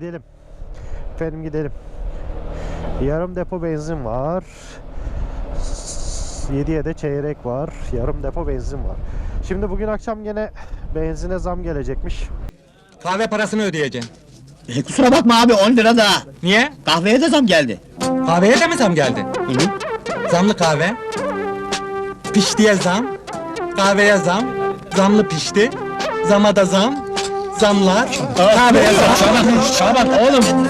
Gidelim. Efendim gidelim. Yarım depo benzin var. 7'ye de çeyrek var. Yarım depo benzin var. Şimdi bugün akşam gene benzine zam gelecekmiş. Kahve parasını ödeyeceksin. E, kusura bakma abi 10 lira daha. Niye? Kahveye de zam geldi. Kahveye de mi zam geldi? Hı hı. Zamlı kahve. Piştiye zam. Kahveye zam. Zamlı pişti. Zama da zam. Zamlar. Şaban, Şaban oğlum.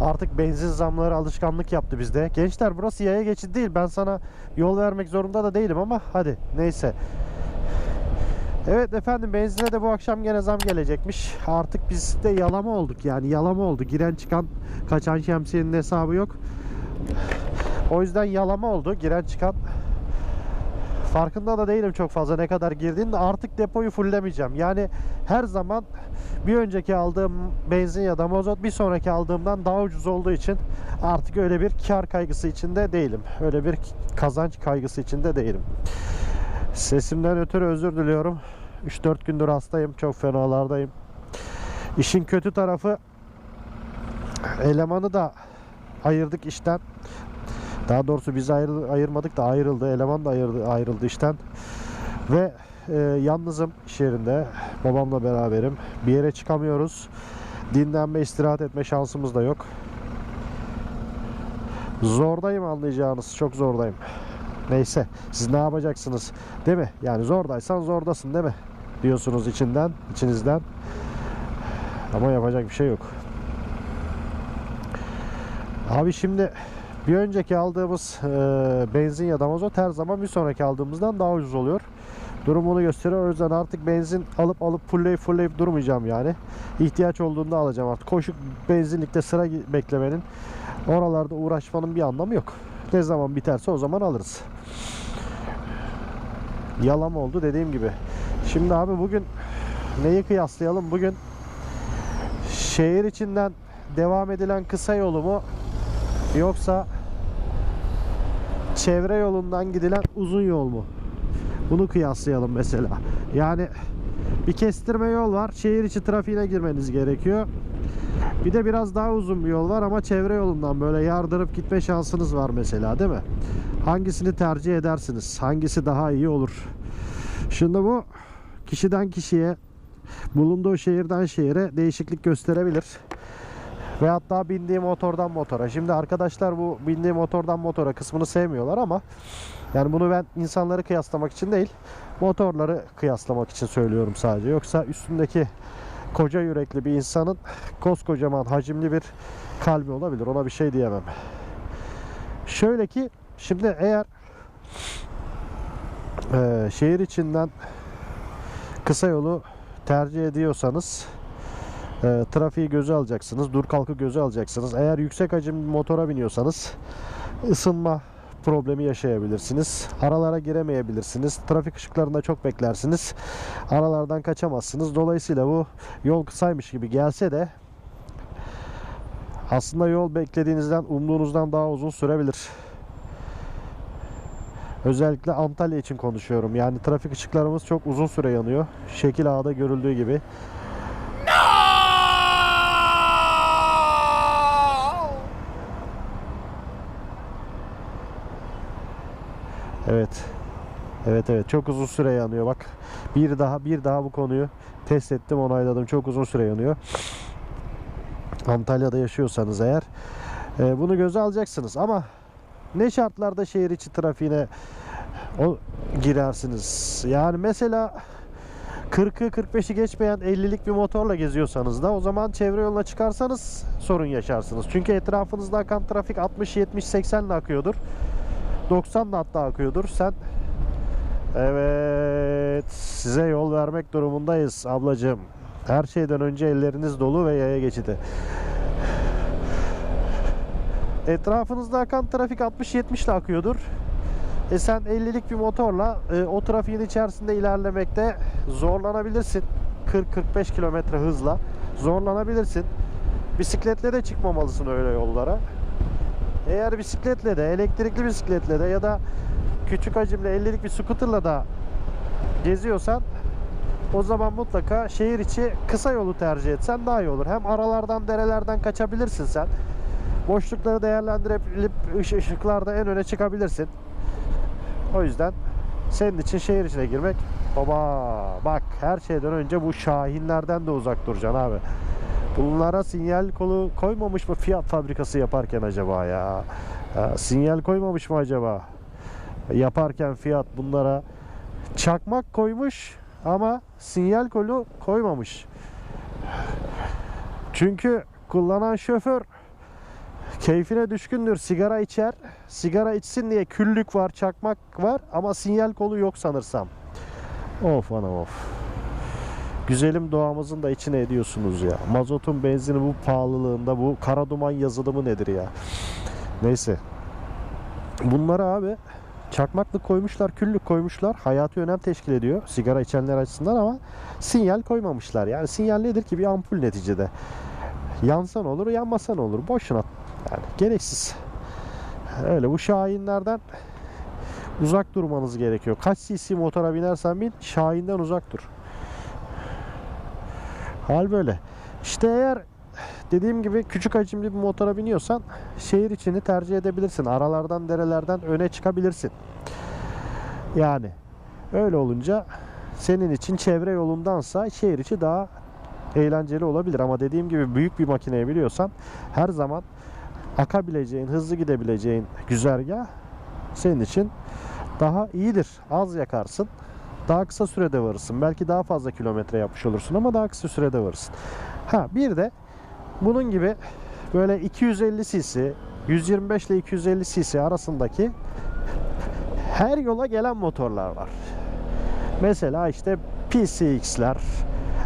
Artık benzin zamları alışkanlık yaptı bizde. Gençler burası yaya geçidi değil. Ben sana yol vermek zorunda da değilim ama hadi neyse. Evet efendim benzine de bu akşam gene zam gelecekmiş. Artık biz de yalama olduk yani yalama oldu. Giren çıkan kaçan şemsiyenin hesabı yok. O yüzden yalama oldu. Giren çıkan farkında da değilim çok fazla ne kadar girdiğinde artık depoyu fullemeyeceğim. Yani her zaman bir önceki aldığım benzin ya da mazot bir sonraki aldığımdan daha ucuz olduğu için artık öyle bir kar kaygısı içinde değilim. Öyle bir kazanç kaygısı içinde değilim. Sesimden ötürü özür diliyorum. 3-4 gündür hastayım. Çok fenalardayım. İşin kötü tarafı elemanı da ayırdık işten. Daha doğrusu biz ayrı, ayırmadık da ayrıldı. Eleman da ayırdı, ayrıldı işten. Ve e, yalnızım iş yerinde. Babamla beraberim. Bir yere çıkamıyoruz. Dinlenme, istirahat etme şansımız da yok. Zordayım anlayacağınız. Çok zordayım. Neyse. Siz ne yapacaksınız? Değil mi? Yani zordaysan zordasın değil mi? Diyorsunuz içinden, içinizden. Ama yapacak bir şey yok. Abi şimdi bir önceki aldığımız e, benzin ya da mazot her zaman bir sonraki aldığımızdan daha ucuz oluyor. Durumunu gösteriyor. O yüzden artık benzin alıp alıp fullleyip fullleyip durmayacağım yani. İhtiyaç olduğunda alacağım artık. Koşup benzinlikte sıra beklemenin oralarda uğraşmanın bir anlamı yok. Ne zaman biterse o zaman alırız. Yalan oldu dediğim gibi. Şimdi abi bugün neyi kıyaslayalım? Bugün şehir içinden devam edilen kısa yolu mu yoksa çevre yolundan gidilen uzun yol mu? Bunu kıyaslayalım mesela. Yani bir kestirme yol var. Şehir içi trafiğine girmeniz gerekiyor. Bir de biraz daha uzun bir yol var ama çevre yolundan böyle yardırıp gitme şansınız var mesela değil mi? Hangisini tercih edersiniz? Hangisi daha iyi olur? Şimdi bu kişiden kişiye bulunduğu şehirden şehire değişiklik gösterebilir. Ve hatta bindiği motordan motora. Şimdi arkadaşlar bu bindiği motordan motora kısmını sevmiyorlar ama yani bunu ben insanları kıyaslamak için değil, motorları kıyaslamak için söylüyorum sadece. Yoksa üstündeki koca yürekli bir insanın koskocaman hacimli bir kalbi olabilir. Ona bir şey diyemem. Şöyle ki şimdi eğer eee, şehir içinden kısa yolu tercih ediyorsanız e, trafiği göze alacaksınız. Dur kalkı göze alacaksınız. Eğer yüksek hacim motora biniyorsanız ısınma problemi yaşayabilirsiniz. Aralara giremeyebilirsiniz. Trafik ışıklarında çok beklersiniz. Aralardan kaçamazsınız. Dolayısıyla bu yol kısaymış gibi gelse de aslında yol beklediğinizden, umduğunuzdan daha uzun sürebilir. Özellikle Antalya için konuşuyorum. Yani trafik ışıklarımız çok uzun süre yanıyor. Şekil A'da görüldüğü gibi. Evet. Evet evet çok uzun süre yanıyor bak. Bir daha bir daha bu konuyu test ettim onayladım. Çok uzun süre yanıyor. Antalya'da yaşıyorsanız eğer e, bunu göze alacaksınız ama ne şartlarda şehir içi trafiğine o girersiniz. Yani mesela 40'ı 45'i geçmeyen 50'lik bir motorla geziyorsanız da o zaman çevre yoluna çıkarsanız sorun yaşarsınız. Çünkü etrafınızda akan trafik 60 70 80 ile akıyordur. 90 ile hatta akıyordur. Sen Evet size yol vermek durumundayız ablacığım. Her şeyden önce elleriniz dolu ve yaya geçidi. Etrafınızda akan trafik 60-70 ile akıyordur. E sen 50'lik bir motorla e, o trafiğin içerisinde ilerlemekte zorlanabilirsin. 40-45 kilometre hızla zorlanabilirsin. Bisikletle de çıkmamalısın öyle yollara. Eğer bisikletle de, elektrikli bisikletle de ya da küçük hacimli 50'lik bir scooterla da geziyorsan O zaman mutlaka şehir içi kısa yolu tercih etsen daha iyi olur. Hem aralardan derelerden kaçabilirsin sen. Boşlukları değerlendirebilip ış- ışıklarda en öne çıkabilirsin. O yüzden senin için şehir içine girmek baba bak her şeyden önce bu şahinlerden de uzak duracaksın abi. Bunlara sinyal kolu koymamış mı fiyat fabrikası yaparken acaba ya? Sinyal koymamış mı acaba? Yaparken fiyat bunlara çakmak koymuş ama sinyal kolu koymamış. Çünkü kullanan şoför keyfine düşkündür. Sigara içer. Sigara içsin diye küllük var, çakmak var ama sinyal kolu yok sanırsam. Of ana of. Güzelim doğamızın da içine ediyorsunuz ya. Mazotun benzini bu pahalılığında bu kara duman yazılımı nedir ya? Neyse. Bunları abi çakmaklık koymuşlar, küllük koymuşlar. Hayati önem teşkil ediyor sigara içenler açısından ama sinyal koymamışlar. Yani sinyal nedir ki bir ampul neticede. Yansan olur, yanmasan olur. Boşuna yani gereksiz. Öyle bu şahinlerden uzak durmanız gerekiyor. Kaç cc motora binersen bin şahinden uzak dur. Hal böyle. İşte eğer dediğim gibi küçük hacimli bir motora biniyorsan şehir içini tercih edebilirsin. Aralardan derelerden öne çıkabilirsin. Yani öyle olunca senin için çevre yolundansa şehir içi daha eğlenceli olabilir ama dediğim gibi büyük bir makineye biliyorsan her zaman akabileceğin, hızlı gidebileceğin güzergah senin için daha iyidir. Az yakarsın. Daha kısa sürede varırsın. Belki daha fazla kilometre yapmış olursun ama daha kısa sürede varırsın. Ha bir de bunun gibi böyle 250 cc, 125 ile 250 cc arasındaki her yola gelen motorlar var. Mesela işte PCX'ler,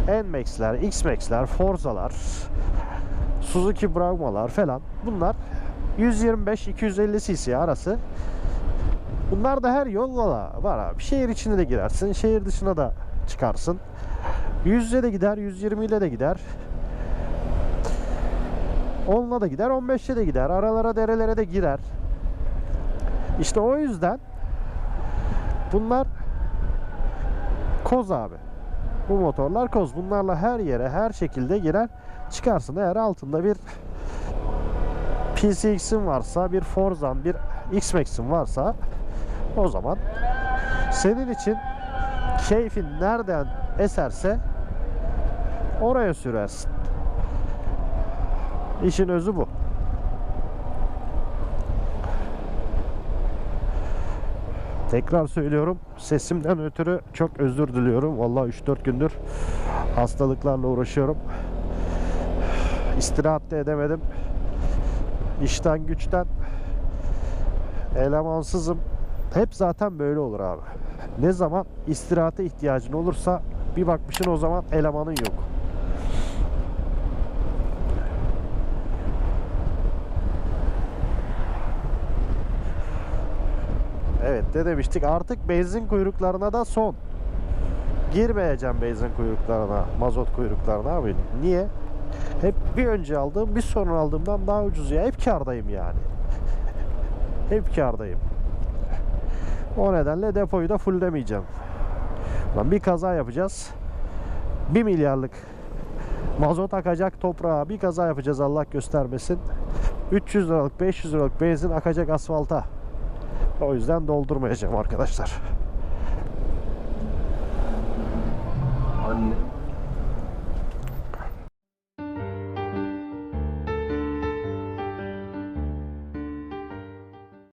NMAX'ler, XMAX'ler, Forza'lar, Suzuki Brahma'lar falan bunlar 125-250 cc arası Bunlar da her yol valla var abi. Şehir içine de girersin, şehir dışına da çıkarsın. 100'e de gider, 120 ile de gider. 10'la da gider, 15'e de gider. Aralara, derelere de girer. İşte o yüzden bunlar koz abi. Bu motorlar koz. Bunlarla her yere, her şekilde girer. Çıkarsın eğer altında bir PCX'in varsa, bir Forza'nın, bir X-Max'in varsa o zaman senin için keyfin nereden eserse oraya sürersin. İşin özü bu. Tekrar söylüyorum. Sesimden ötürü çok özür diliyorum. Vallahi 3-4 gündür hastalıklarla uğraşıyorum. İstirahat da edemedim. İşten güçten elemansızım. Hep zaten böyle olur abi. Ne zaman istirahate ihtiyacın olursa bir bakmışsın o zaman elemanın yok. Evet ne demiştik artık benzin kuyruklarına da son. Girmeyeceğim benzin kuyruklarına, mazot kuyruklarına abi. Niye? Hep bir önce aldığım, bir sonra aldığımdan daha ucuz ya. Hep kardayım yani. Hep kardayım. O nedenle depoyu da fulllemeyeceğim. Lan bir kaza yapacağız. 1 milyarlık mazot akacak toprağa. Bir kaza yapacağız Allah göstermesin. 300 liralık 500 liralık benzin akacak asfalta. O yüzden doldurmayacağım arkadaşlar. Anne.